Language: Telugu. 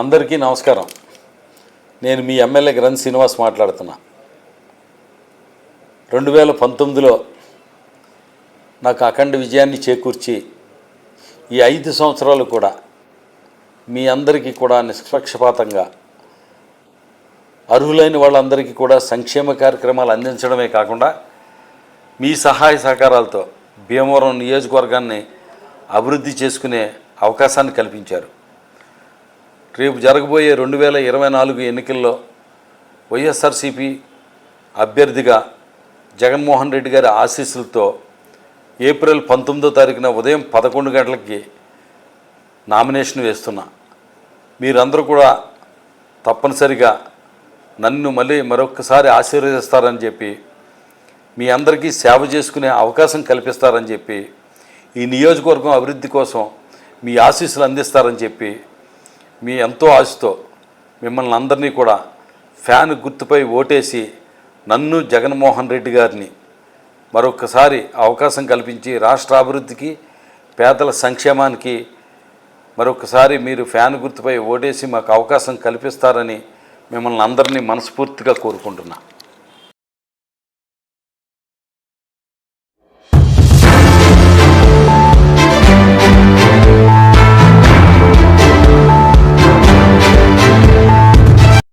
అందరికీ నమస్కారం. నేను మీ ఎమ్మెల్యే గ్రంథ్ శ్రీనివాస్ మాట్లాడుతున్నా. రెండు వేల పంతొమ్మిదిలో నాకు అఖండ విజయాన్ని చేకూర్చి ఈ ఐదు సంవత్సరాలు కూడా మీ అందరికీ కూడా నిష్పక్షపాతంగా అర్హులైన వాళ్ళందరికీ కూడా సంక్షేమ కార్యక్రమాలు అందించడమే కాకుండా మీ సహాయ సహకారాలతో భీమవరం నియోజకవర్గాన్ని అభివృద్ధి చేసుకునే అవకాశాన్ని కల్పించారు. రేపు జరగబోయే రెండు వేల ఇరవై నాలుగు ఎన్నికల్లో వైఎస్ఆర్సీపీ అభ్యర్థిగా జగన్మోహన్ రెడ్డి గారి ఆశీస్సులతో ఏప్రిల్ పంతొమ్మిదో తారీఖున ఉదయం పదకొండు గంటలకి నామినేషన్ వేస్తున్నా. మీరందరూ కూడా తప్పనిసరిగా నన్ను మళ్ళీ మరొకసారి ఆశీర్వదిస్తారని చెప్పి మీ అందరికీ సేవ చేసుకునే అవకాశం కల్పిస్తారని చెప్పి ఈ నియోజకవర్గం అభివృద్ధి కోసం మీ ఆశీస్సులు అందిస్తారని చెప్పి మీ ఎంతో ఆశతో మిమ్మల్ని అందరినీ కూడా ఫ్యాన్ గుర్తుపై ఓటేసి నన్ను జగన్మోహన్ రెడ్డి గారిని మరొకసారి అవకాశం కల్పించి రాష్ట్ర అభివృద్ధికి పేదల సంక్షేమానికి మరొకసారి మీరు ఫ్యాన్ గుర్తుపై ఓటేసి మాకు అవకాశం కల్పిస్తారని మిమ్మల్ని అందరినీ మనస్ఫూర్తిగా కోరుకుంటున్నాను